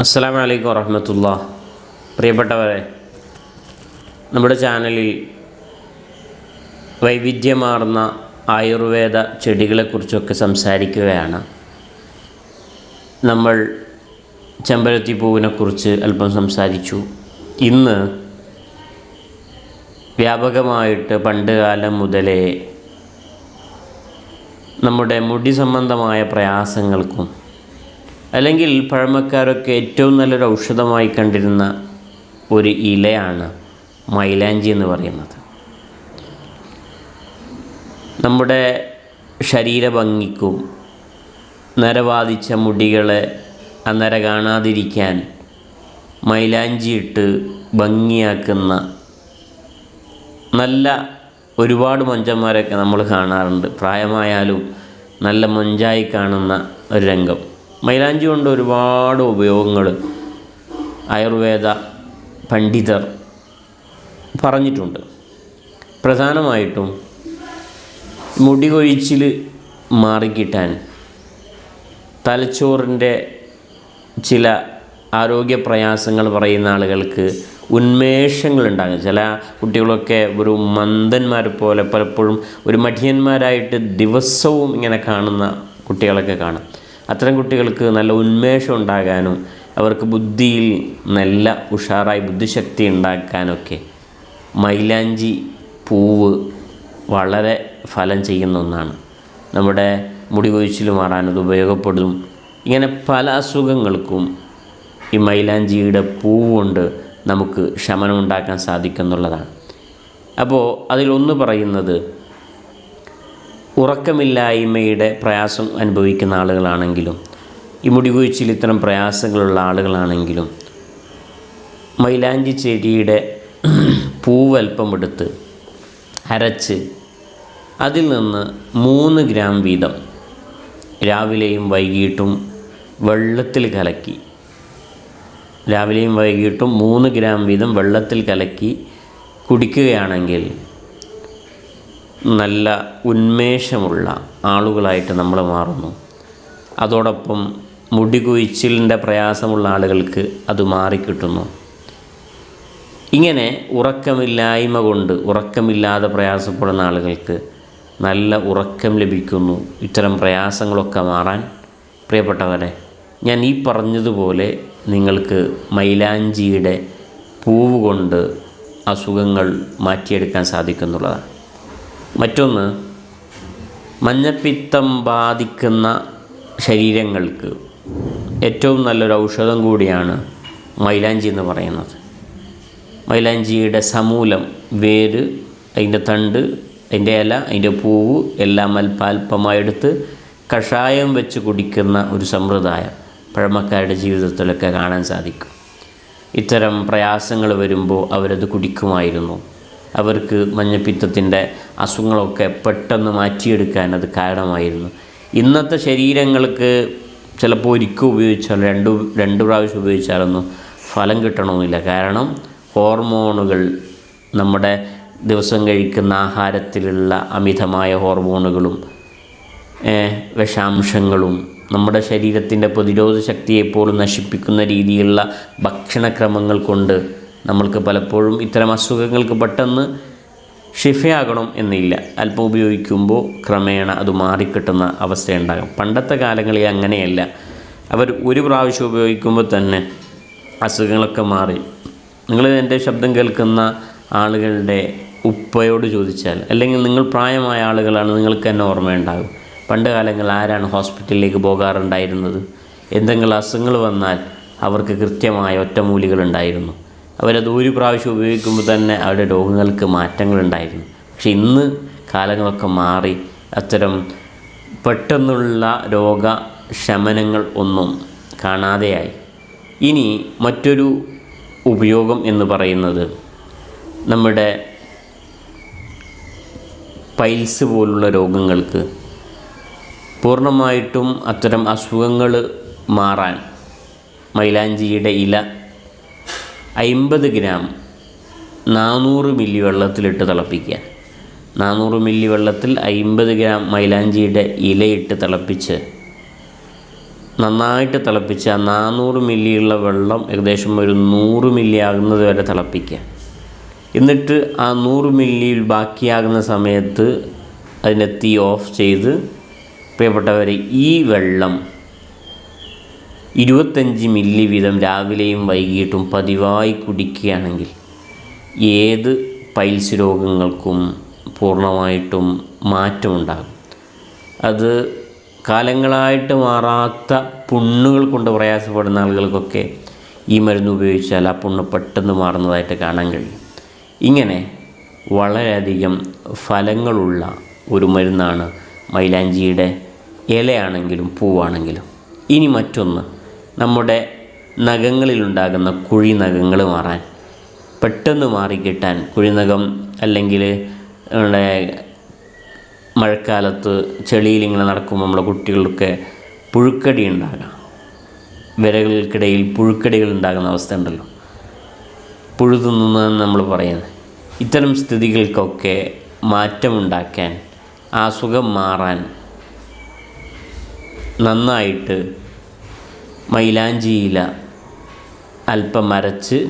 അസ്സാം വലൈക്കും വറഹമത്തുള്ള. പ്രിയപ്പെട്ടവരെ നമ്മുടെ ചാനലിൽ വൈവിധ്യമാർന്ന ആയുർവേദ ചെടികളെക്കുറിച്ചൊക്കെ സംസാരിക്കുകയാണ്. നമ്മൾ ചെമ്പരത്തി പൂവിനെക്കുറിച്ച് അല്പം സംസാരിച്ചു. ഇന്ന് വ്യാപകമായിട്ട് പണ്ട് കാലം മുതലേ നമ്മുടെ മുടി സംബന്ധമായ പ്രയാസങ്ങൾക്കും അല്ലെങ്കിൽ പഴമക്കാരൊക്കെ ഏറ്റവും നല്ലൊരു ഔഷധമായി കണ്ടിരുന്ന ഒരു ഇലയാണ് മൈലാഞ്ചി എന്ന് പറയുന്നത്. നമ്മുടെ ശരീരഭംഗിക്കും നരവാദിച്ച മുടികളെ അന്നര കാണാതിരിക്കാൻ മൈലാഞ്ചി ഇട്ട് ഭംഗിയാക്കുന്ന നല്ല ഒരുപാട് മഞ്ചന്മാരൊക്കെ നമ്മൾ കാണാറുണ്ട്. പ്രായമായാലും നല്ല മൊഞ്ചായി കാണുന്ന ഒരു രംഗം. മൈലാഞ്ചി കൊണ്ട് ഒരുപാട് ഉപയോഗങ്ങൾ ആയുർവേദ പണ്ഡിതർ പറഞ്ഞിട്ടുണ്ട്. പ്രധാനമായിട്ടും മുടി കൊഴിച്ചിൽ മാറിക്കിട്ടാൻ തലച്ചോറിന്റെ ചില ആരോഗ്യ പ്രയാസങ്ങൾ പറയുന്ന ആളുകൾക്ക് ഉന്മേഷങ്ങൾ ഉണ്ടാകും ചില കുട്ടികളൊക്കെ ഒരു മന്ദന്മാർ പോലെ പലപ്പോഴും ഒരു മഠിയന്മാരായിട്ട് ദിവസവും ഇങ്ങനെ കാണുന്ന കുട്ടികളൊക്കെ കാണാം. അത്തരം കുട്ടികൾക്ക് നല്ല ഉന്മേഷം ഉണ്ടാകാനും അവർക്ക് ബുദ്ധിയിൽ നല്ല ഉഷാറായി ബുദ്ധിശക്തി ഉണ്ടാക്കാനൊക്കെ മൈലാഞ്ചി പൂവ് വളരെ ഫലം ചെയ്യുന്ന ഒന്നാണ്. നമ്മുടെ മുടി കൊഴിച്ചിൽ മാറാൻ അത് ഉപയോഗപ്പെടും. ഇങ്ങനെ പല അസുഖങ്ങൾക്കും ഈ മൈലാഞ്ചിയുടെ പൂവ് കൊണ്ട് നമുക്ക് ശമനം ഉണ്ടാക്കാൻ സാധിക്കുന്നുള്ളതാണ്. അപ്പോൾ അതിലൊന്ന് പറയുന്നത് ഉറക്കമില്ലായ്മയുടെ പ്രയാസം അനുഭവിക്കുന്ന ആളുകളാണെങ്കിലും ഈ മുടികുഴിച്ചിൽ ഇത്തരം പ്രയാസങ്ങളുള്ള ആളുകളാണെങ്കിലും മൈലാഞ്ചി ചെടിയുടെ പൂവൽപ്പം എടുത്ത് അരച്ച് അതിൽ നിന്ന് മൂന്ന് ഗ്രാം വീതം രാവിലെയും വൈകിട്ടും വെള്ളത്തിൽ കലക്കി രാവിലെയും വൈകിട്ടും മൂന്ന് ഗ്രാം വീതം വെള്ളത്തിൽ കലക്കി കുടിക്കുകയാണെങ്കിൽ നല്ല ഉന്മേഷമുള്ള ആളുകളായിട്ട് നമ്മൾ മാറുന്നു. അതോടൊപ്പം മുടി കുഴിച്ചിലിന്റെ പ്രയാസമുള്ള ആളുകൾക്ക് അത് മാറിക്കിട്ടുന്നു. ഇങ്ങനെ ഉറക്കമില്ലായ്മ കൊണ്ട് ഉറക്കമില്ലാതെ പ്രയാസപ്പെടുന്ന ആളുകൾക്ക് നല്ല ഉറക്കം ലഭിക്കുന്നു. ഇത്തരം പ്രയാസങ്ങളൊക്കെ മാറാൻ. പ്രിയപ്പെട്ടവരെ ഞാൻ ഈ പറഞ്ഞതുപോലെ നിങ്ങൾക്ക് മൈലാഞ്ചിയുടെ പൂവ് കൊണ്ട് അസുഖങ്ങൾ മാറ്റിയെടുക്കാൻ സാധിക്കുന്നുള്ളതാണ്. മറ്റൊന്ന് മഞ്ഞപ്പിത്തം ബാധിക്കുന്ന ശരീരങ്ങൾക്ക് ഏറ്റവും നല്ലൊരു ഔഷധം കൂടിയാണ് മൈലാഞ്ചി എന്ന് പറയുന്നത്. മൈലാഞ്ചിയുടെ സമൂലം വേര് അതിന്റെ തണ്ട് അതിന്റെ ഇല അതിന്റെ പൂവ് എല്ലാം അല്പാൽപമായെടുത്ത് കഷായം വെച്ച് കുടിക്കുന്ന ഒരു സമ്പ്രദായം പഴമക്കാരുടെ ജീവിതത്തിലൊക്കെ കാണാൻ സാധിക്കും. ഇത്തരം പ്രയാസങ്ങൾ വരുമ്പോൾ അവരത് കുടിക്കുമായിരുന്നു. അവർക്ക് മഞ്ഞപ്പിത്തത്തിന്റെ അസുഖങ്ങളൊക്കെ പെട്ടെന്ന് മാറ്റിയെടുക്കാൻ അത് കാരണമായിരുന്നു. ഇന്നത്തെ ശരീരങ്ങൾക്ക് ചിലപ്പോൾ ഒരിക്കൽ ഉപയോഗിച്ചാൽ രണ്ട് രണ്ട് പ്രാവശ്യം ഉപയോഗിച്ചാലൊന്നും ഫലം കിട്ടണമെന്നില്ല. കാരണം ഹോർമോണുകൾ നമ്മുടെ ദിവസം കഴിക്കുന്ന ആഹാരത്തിലുള്ള അമിതമായ ഹോർമോണുകളും വിഷാംശങ്ങളും നമ്മുടെ ശരീരത്തിന്റെ പ്രതിരോധ ശക്തിയെപ്പോലും നശിപ്പിക്കുന്ന രീതിയിലുള്ള ഭക്ഷണക്രമങ്ങൾ കൊണ്ട് നമ്മൾക്ക് പലപ്പോഴും ഇത്തരം അസുഖങ്ങൾക്ക് പെട്ടെന്ന് ഷിഫയാകണം എന്നില്ല. അല്പം ഉപയോഗിക്കുമ്പോൾ ക്രമേണ അത് മാറിക്കിട്ടുന്ന അവസ്ഥയുണ്ടാകും. പണ്ടത്തെ കാലങ്ങളിൽ അങ്ങനെയല്ല. അവർ ഒരു പ്രാവശ്യം ഉപയോഗിക്കുമ്പോൾ തന്നെ അസുഖങ്ങളൊക്കെ മാറി. നിങ്ങൾ എന്റെ ശബ്ദം കേൾക്കുന്ന ആളുകളുടെ ഉപ്പയോട് ചോദിച്ചാൽ അല്ലെങ്കിൽ നിങ്ങൾ പ്രായമായ ആളുകളാണ് നിങ്ങൾക്ക് തന്നെ ഓർമ്മയുണ്ടാകും. പണ്ട് കാലങ്ങളിൽ ആരാണ് ഹോസ്പിറ്റലിലേക്ക് പോകാറുണ്ടായിരുന്നത്? എന്തെങ്കിലും അസുഖങ്ങൾ വന്നാൽ അവർക്ക് കൃത്യമായ ഒറ്റമൂലികളുണ്ടായിരുന്നു അവരത് ഒരു പ്രാവശ്യം ഉപയോഗിക്കുമ്പോൾ തന്നെ അവരുടെ രോഗങ്ങൾക്ക് മാറ്റങ്ങളുണ്ടായിരുന്നു പക്ഷെ ഇന്ന് കാലങ്ങളൊക്കെ മാറി അത്തരം പെട്ടെന്നുള്ള രോഗ ശമനങ്ങൾ ഒന്നും കാണാതെയായി. ഇനി മറ്റൊരു ഉപയോഗം എന്ന് പറയുന്നത് നമ്മുടെ പൈൽസ് പോലുള്ള രോഗങ്ങൾക്ക് പൂർണമായിട്ടും അത്തരം അസുഖങ്ങൾ മാറാൻ മൈലാഞ്ചിയുടെ ഇല അമ്പത് ഗ്രാം നാനൂറ് മില്ലി വെള്ളത്തിലിട്ട് തിളപ്പിക്കുക. നാനൂറ് മില്ലി വെള്ളത്തിൽ അമ്പത് ഗ്രാം മൈലാഞ്ചിയുടെ ഇലയിട്ട് തിളപ്പിച്ച് നന്നായിട്ട് തിളപ്പിച്ച് നാനൂറ് മില്ലിയുള്ള വെള്ളം ഏകദേശം ഒരു നൂറ് മില്ലി ആകുന്നത് വരെ തിളപ്പിക്കുക. എന്നിട്ട് ആ നൂറ് മില്ലിയിൽ ബാക്കിയാകുന്ന സമയത്ത് അതിനെ തീ ഓഫ് ചെയ്ത് പ്രിയപ്പെട്ടവരെ ഈ വെള്ളം ഇരുപത്തഞ്ച് മില്ലി വീതം രാവിലെയും വൈകിട്ടും പതിവായി കുടിക്കുകയാണെങ്കിൽ ഏത് പൈൽസ് രോഗങ്ങൾക്കും പൂർണമായിട്ടും മാറ്റമുണ്ടാകും. അത് കാലങ്ങളായിട്ട് മാറാത്ത പുണ്ണുകൾ കൊണ്ട് പ്രയാസപ്പെടുന്ന ആളുകൾക്കൊക്കെ ഈ മരുന്ന് ഉപയോഗിച്ചാൽ ആ പുണ്ണ് പെട്ടെന്ന് മാറുന്നതായിട്ട് കാണാൻ കഴിയും. ഇങ്ങനെ വളരെയധികം ഫലങ്ങളുള്ള ഒരു മരുന്നാണ് മൈലാഞ്ചിയുടെ ഇലയാണെങ്കിലും പൂവാണെങ്കിലും. ഇനി മറ്റൊന്ന്. നമ്മുടെ നഖങ്ങളിലുണ്ടാകുന്ന കുഴി നഖങ്ങൾ മാറാൻ പെട്ടെന്ന് മാറിക്കിട്ടാൻ കുഴിനഖം അല്ലെങ്കിൽ നമ്മുടെ മഴക്കാലത്ത് ചെളിയിൽ ഇങ്ങനെ നടക്കുമ്പോൾ നമ്മുടെ കുട്ടികൾക്ക് പുഴുക്കടി ഉണ്ടാകാം. വിരകൾക്കിടയിൽ പുഴുക്കടികൾ ഉണ്ടാകുന്ന അവസ്ഥ ഉണ്ടല്ലോ. പുഴു തിന്നുന്നതെന്ന് നമ്മൾ പറയുന്നത്. ഇത്തരം സ്ഥിതികൾക്കൊക്കെ മാറ്റമുണ്ടാക്കാൻ ആ സുഖം മാറാൻ നന്നായിട്ട് മൈലാഞ്ചിയില അല്പം അരച്ച്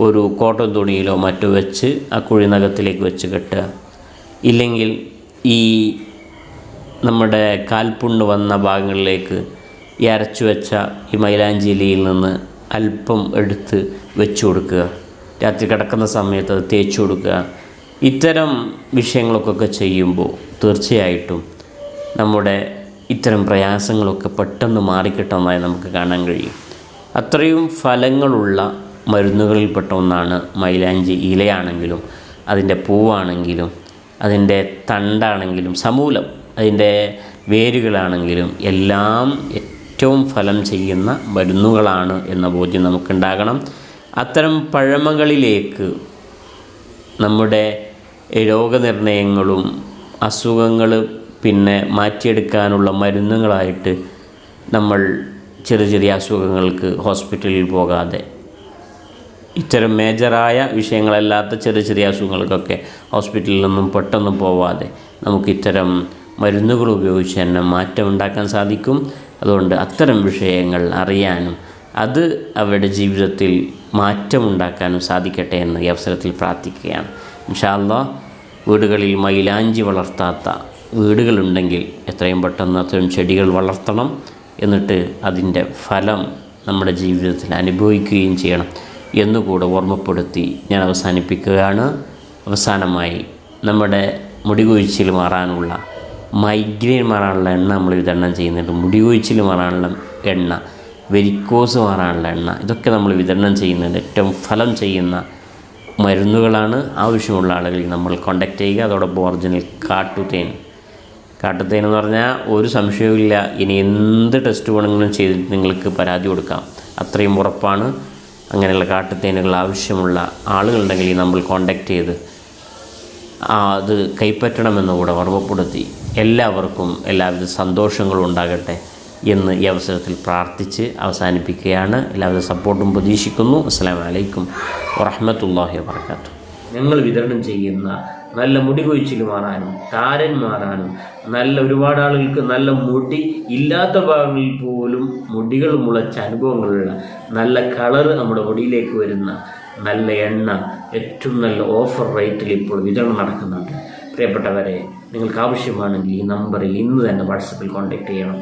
ഒരു കോട്ടൺ തുണിയിലോ മറ്റോ വെച്ച് ആ കുഴിനകത്തിലേക്ക് വെച്ച് കെട്ടുക. ഇല്ലെങ്കിൽ ഈ നമ്മുടെ കാൽപ്പുണ്ണ് വന്ന ഭാഗങ്ങളിലേക്ക് ഈ അരച്ചു വെച്ച ഈ മൈലാഞ്ചി ഇലയിൽ നിന്ന് അല്പം എടുത്ത് വെച്ചു കൊടുക്കുക. രാത്രി കിടക്കുന്ന സമയത്ത് അത് തേച്ചു കൊടുക്കുക. ഇത്തരം വിഷയങ്ങളൊക്കെ ചെയ്യുമ്പോൾ തീർച്ചയായിട്ടും നമ്മുടെ ഇത്തരം പ്രയാസങ്ങളൊക്കെ പെട്ടെന്ന് മാറിക്കിട്ടുന്നതായി നമുക്ക് കാണാൻ കഴിയും. അത്രയും ഫലങ്ങളുള്ള മരുന്നുകളിൽപ്പെട്ട ഒന്നാണ് മൈലാഞ്ചി ഇലയാണെങ്കിലും അതിന്റെ പൂവാണെങ്കിലും അതിന്റെ തണ്ടാണെങ്കിലും സമൂലം അതിന്റെ വേരുകളാണെങ്കിലും എല്ലാം ഏറ്റവും ഫലം ചെയ്യുന്ന മരുന്നുകളാണ് എന്ന ബോധ്യം നമുക്കുണ്ടാകണം. അത്തരം പഴമകളിലേക്ക് നമ്മുടെ രോഗനിർണയങ്ങളും അസുഖങ്ങൾ പിന്നെ മാറ്റിയെടുക്കാനുള്ള മരുന്നുകളായിട്ട് നമ്മൾ ചെറിയ ചെറിയ അസുഖങ്ങൾക്ക് ഹോസ്പിറ്റലിൽ പോകാതെ. ഇത്തരം മേജറായ വിഷയങ്ങളല്ലാത്ത ചെറിയ ചെറിയ അസുഖങ്ങൾക്കൊക്കെ ഹോസ്പിറ്റലിൽ നിന്നും പെട്ടെന്ന് പോവാതെ നമുക്ക് ഇത്തരം മരുന്നുകൾ ഉപയോഗിച്ച് തന്നെ മാറ്റം ഉണ്ടാക്കാൻ സാധിക്കും. അതുകൊണ്ട് അത്തരം വിഷയങ്ങൾ അറിയാനും അത് അവരുടെ ജീവിതത്തിൽ മാറ്റമുണ്ടാക്കാനും സാധിക്കട്ടെ എന്ന് ഈ അവസരത്തിൽ പ്രാർത്ഥിക്കുകയാണ്. ഇൻഷാല്ല വീടുകളിൽ മൈലാഞ്ചി വളർത്താത്ത വീടുകളുണ്ടെങ്കിൽ എത്രയും പെട്ടെന്ന് അത്തരം ചെടികൾ വളർത്തണം എന്നിട്ട് അതിന്റെ ഫലം നമ്മുടെ ജീവിതത്തിൽ അനുഭവിക്കുകയും ചെയ്യണം എന്നുകൂടെ ഓർമ്മപ്പെടുത്തി ഞാൻ അവസാനിപ്പിക്കുകയാണ്. അവസാനമായി നമ്മുടെ മുടി കൊഴിച്ചിൽ മാറാനുള്ള മൈഗ്രെയിൻ മാറാനുള്ള എണ്ണ നമ്മൾ വിതരണം ചെയ്യുന്നുണ്ട്. മുടി കൊഴിച്ചിൽ മാറാനുള്ള എണ്ണ വെരിക്കോസ് മാറാനുള്ള എണ്ണ ഇതൊക്കെ നമ്മൾ വിതരണം ചെയ്യുന്നുണ്ട്. ഏറ്റവും ഫലം ചെയ്യുന്ന മരുന്നുകളാണ്. ആവശ്യമുള്ള ആളുകളിൽ നമ്മൾ കോണ്ടാക്ട് ചെയ്യുക. അതോടൊപ്പം ഒറിജിനൽ കാട്ടുതേൻ കാട്ടുതേൻ എന്ന് പറഞ്ഞാൽ ഒരു സംശയവുമില്ല ഇനി എന്ത് ടെസ്റ്റ് വേണമെങ്കിലും ചെയ്ത് നിങ്ങൾക്ക് പരാതി കൊടുക്കാം. അത്രയും ഉറപ്പാണ്. അങ്ങനെയുള്ള കാട്ടുതേനുകൾ ആവശ്യമുള്ള ആളുകളുണ്ടെങ്കിൽ നമ്മൾ കോണ്ടാക്ട് ചെയ്ത് അത് കൈപ്പറ്റണമെന്ന് കൂടെ ഓർമ്മപ്പെടുത്തി. എല്ലാവർക്കും എല്ലാവിധ സന്തോഷങ്ങളും ഉണ്ടാകട്ടെ എന്ന് ഈ അവസരത്തിൽ പ്രാർത്ഥിച്ച് അവസാനിപ്പിക്കുകയാണ്. എല്ലാവിധ സപ്പോർട്ടും പ്രതീക്ഷിക്കുന്നു. അസ്സാം വലൈക്കും വറഹമത്തല്ലാഹി വാർക്കാത്തു ഞങ്ങൾ വിതരണം ചെയ്യുന്ന നല്ല മുടി കൊഴിച്ചിൽ മാറാനും താരൻ മാറാനും നല്ല ഒരുപാട് ആളുകൾക്ക് നല്ല മുടി ഇല്ലാത്ത ഭാഗങ്ങളിൽ പോലും മുടികൾ മുളച്ച അനുഭവങ്ങളുള്ള നല്ല കളറ് നമ്മുടെ മുടിയിലേക്ക് വരുന്ന നല്ല എണ്ണ ഏറ്റവും നല്ല ഓഫർ റേറ്റിൽ ഇപ്പോൾ വിതരണം നടക്കുന്നുണ്ട്. പ്രിയപ്പെട്ടവരെ നിങ്ങൾക്ക് ആവശ്യമാണെങ്കിൽ ഈ നമ്പറിൽ ഇന്ന് തന്നെ വാട്സപ്പിൽ കോൺടാക്ട് ചെയ്യണം.